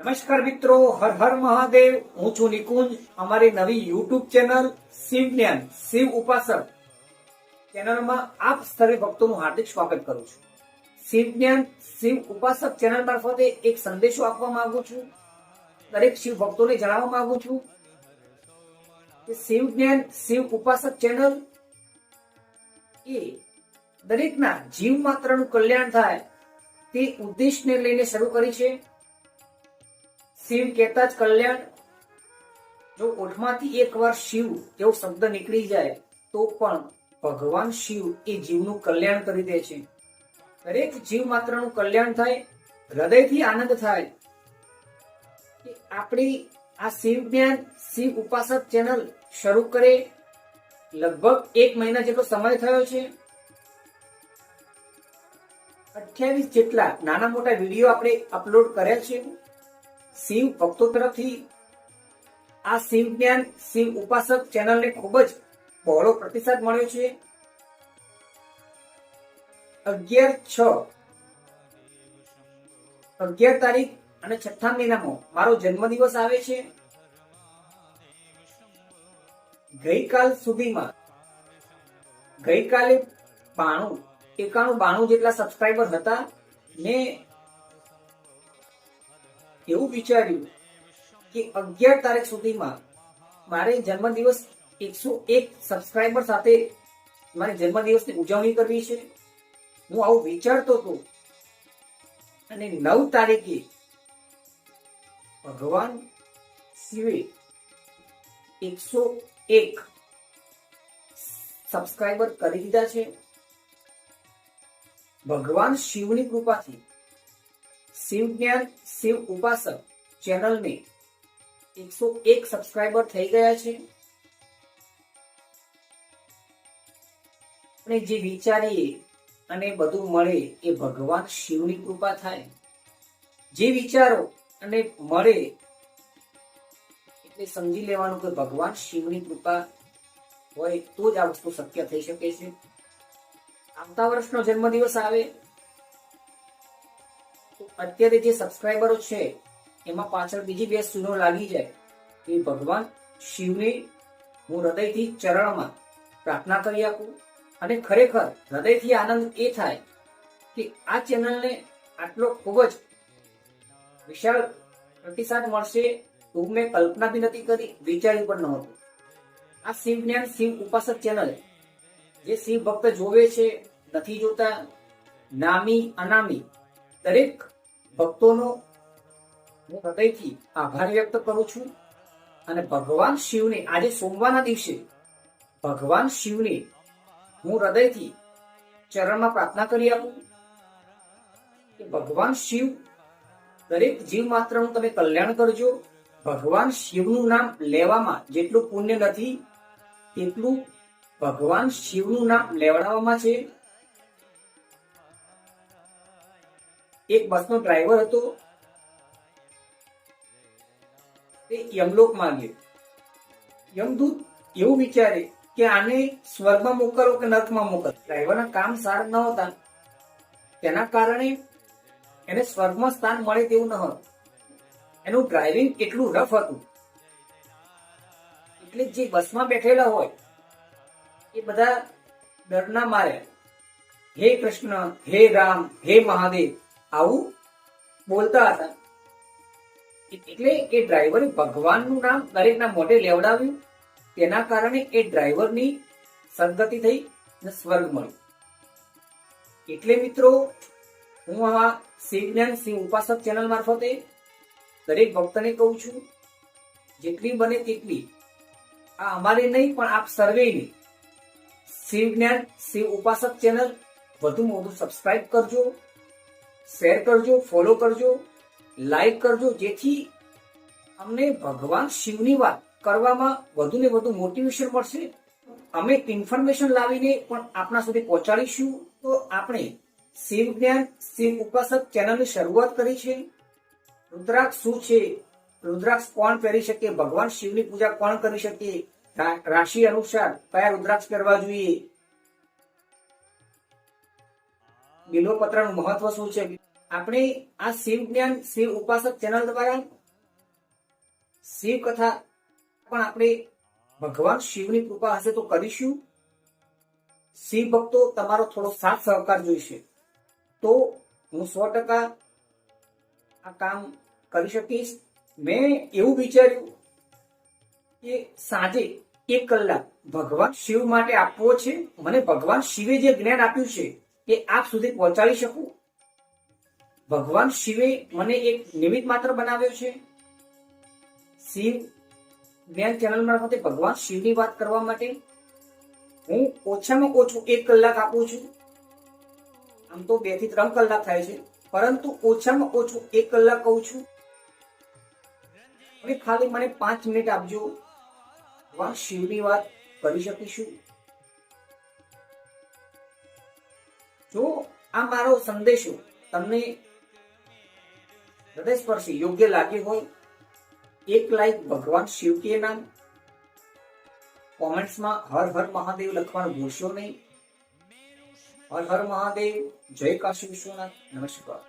નમસ્કાર મિત્રો, હર હર મહાદેવ. હું છું નિકુંજ. અમારી નવી યુટ્યુબ ચેનલ શિવ જ્ઞાન, શિવ ઉપાસક ચેનલમાં આપ સર્વે ભક્તોનું હાર્દિક સ્વાગત કરું છું. શિવ જ્ઞાન, શિવ ઉપાસક ચેનલ મારફતે એક સંદેશો આપવા માંગુ છું. દરેક શિવ ભક્તોને જણાવવા માંગુ છું કે શિવ જ્ઞાન, શિવ ઉપાસક ચેનલ એ દરેકના જીવ માત્રનું કલ્યાણ થાય તે ઉદ્દેશને લઈને શરૂ કરી છે. શિવ કહેતા જ, કલ્યાણ, જો ઓઠમાંથી એક વાર શિવ એવો શબ્દ નીકળી જાય, તો પણ ભગવાન શિવ એ જીવનું કલ્યાણ કરી દે છે. દરેક જીવ માત્રનું કલ્યાણ થાય, હૃદયથી આનંદ થાય. આપણી આ શિવ જ્ઞાન, શિવ ઉપાસક ચેનલ શરૂ કરે, લગભગ એક મહિના જેટલો સમય થયો છે. અઠ્યાવીસ જેટલા નાના મોટા વીડિયો આપણે અપલોડ કર્યા છે. શિવ ભક્તો તરફથી આ શિવ જ્ઞાન શિવ ઉપાસક ચેનલને ખૂબ જ બહોળો પ્રતિસાદ મળ્યો છે. અગિયાર છ. અગિયાર તારીખ અને છઠ્ઠા મહિનામાં મારો જન્મદિવસ આવે છે. ગઈકાલ સુધીમાં, ગઈકાલે બાણું, એકાણું બાણું જેટલા સબસ્ક્રાઈબર હતા ને એવું વિચાર્યું કે અગિયાર તારીખ સુધીમાં મારે જન્મદિવસ એકસો એક સબસ્ક્રાઈબર સાથે મારે જન્મદિવસની ઉજવણી કરવી છે. હું આવું વિચારતો હતો. અને નવ તારીખે ભગવાન શિવે એકસો એક સબસ્ક્રાઈબર કરી દીધા છે. ભગવાન શિવની કૃપાથી શિવ જ્ઞાન, શિવ ઉપાસક, ચેનલને એકસો એક સબસ્ક્રાઈબર થઈ ગયા છે. આપણે જે વિચારીએ અને બધું મળે એ ભગવાન શિવની કૃપા થાય. જે વિચારો અને મળે એટલે સમજી લેવાનું કે ભગવાન શિવની કૃપા હોય તો જ આ વસ્તુ શક્ય થઈ શકે છે. આવતા વર્ષનો જન્મદિવસ આવે. અત્યારે જે સબસ્ક્રાઈબરો છે, એમાં પાછળ બીજી બે સુનો લાગી જાય. એ ભગવાન શિવને હું હૃદયથી ચરણમાં પ્રાર્થના કરી આપું. અને ખરેખર હૃદયથી આનંદ એ થાય કે આ ચેનલને આટલો ખૂબ જ વિશાળ પ્રતિસાદ મળશે એવું મેં કલ્પના બી નથી કરી, વિચાર્યું પણ નહોતું. આ શિવ જ્ઞાન, શિવ ઉપાસક ચેનલ જે શિવ ભક્ત જોવે છે, નથી જોતા, નામી, અનામી, દરેક ભક્તોનો હું હૃદયથી આભાર વ્યક્ત કરું છું અને ભગવાન શિવને આજે સોમવારના દિવસે ભગવાન શિવને હું હૃદયથી ચરણમાં પ્રાર્થના કરી આપું કે ભગવાન શિવ દરેક જીવ માત્રનું તમે કલ્યાણ કરજો. ભગવાન શિવનું નામ લેવામાં જેટલું પુણ્ય નથી તેટલું ભગવાન શિવનું નામ લેવડાવવામાં છે. એક બસનો ડ્રાઈવર હતો. તે યમલોકમાં ગયો. યમદૂત એવું વિચારે કે આને સ્વર્ગમાં મોકલો કે નર્કમાં મોકલો. ડ્રાઈવરના કામ સારા ન હતા. તેના કારણે એને સ્વર્ગમાં સ્થાન મળે તેવું ન હતું. એનું ડ્રાઇવિંગ એટલું રફ હતું. એટલે જે બસમાં બેઠેલા હોય, એ બધા ડરના મારે હે કૃષ્ણ, હે રામ, હે મહાદેવ. આવું બોલતા હતા. એટલે એ ડ્રાઈવરે ભગવાનનું નામ દરેકના મોઢે લેવડાવ્યું. તેના કારણે એ ડ્રાઈવરની સદગતિ થઈ અને સ્વર્ગ મળ્યું. એટલે મિત્રો, હું આ શિવ જ્ઞાન, શિવ ઉપાસક ચેનલ મારફતે દરેક ભક્તને કહું છું, જેટલી બને તેટલી. આ અમારે નહીં, પણ આપ સર્વેની શિવ જ્ઞાન, શિવ ઉપાસક ચેનલ વધુ મોટું સબસ્ક્રાઇબ કરજો. શેર કરજો ફોલો કરજો લાઈક કરજો, જેથી અમને ભગવાન શિવની વાત કરવામાં વધુ ને વધુ મોટિવેશન મળશે. અમે ઇન્ફોર્મેશન લાવીને પણ આપણા સુધી પહોંચાડીશું. તો આપણે શિવ જ્ઞાન, શિવ ઉપાસક ચેનલની શરૂઆત કરી છે. રુદ્રાક્ષ શું છે? રુદ્રાક્ષ કોણ પહેરી શકે? ભગવાન શિવની પૂજા કોણ કરી શકે? રાશિ અનુસાર કયા રુદ્રાક્ષ પહેરવા જોઈએ? બિલ્વપત્રનું મહત્વ શું છે? આપણે આ શિવ જ્ઞાન, શિવ ઉપાસક ચેનલ દ્વારા શિવ કથા પણ આપણે ભગવાન શિવની કૃપા હશે તો કરીશું. શિવ ભક્તો તમારો થોડો સાથ સહકાર જોઈશે. તો હું સો ટકા આ કામ કરી શકીશ. મેં એવું વિચાર્યું કે સાંજે એક કલાક ભગવાન શિવ માટે આપવો છે. મને ભગવાન શિવે જે જ્ઞાન આપ્યું છે એ આપ સુધી પહોંચાડી શકું? ભગવાન શિવે મને એક નિમિત્ત માત્ર બનાવ્યો છે. શિવ જ્ઞાન ચેનલ મારફતે ભગવાન શિવની વાત કરવા માટે હું ઓછામાં ઓછું એક કલાક આપું છું. આમ તો બેથી ત્રણ કલાક થાય છે, પરંતુ ઓછામાં ઓછું એક કલાક કહું છું. હવે ખાલી મને પાંચ મિનિટ આપજો. ભગવાન શિવની વાત કરી શકીશું? જો આ મારો સંદેશો તમને હૃદયસ્પર્શી યોગ્ય લાગ્યો હોય, એક લાઈક ભગવાન શિવ કે નામ, કોમેન્ટ્સમાં હર હર મહાદેવ લખવાનું ભૂલશો નહીં. હર હર મહાદેવ, જય કાશી વિશ્વનાથ, નમસ્કાર.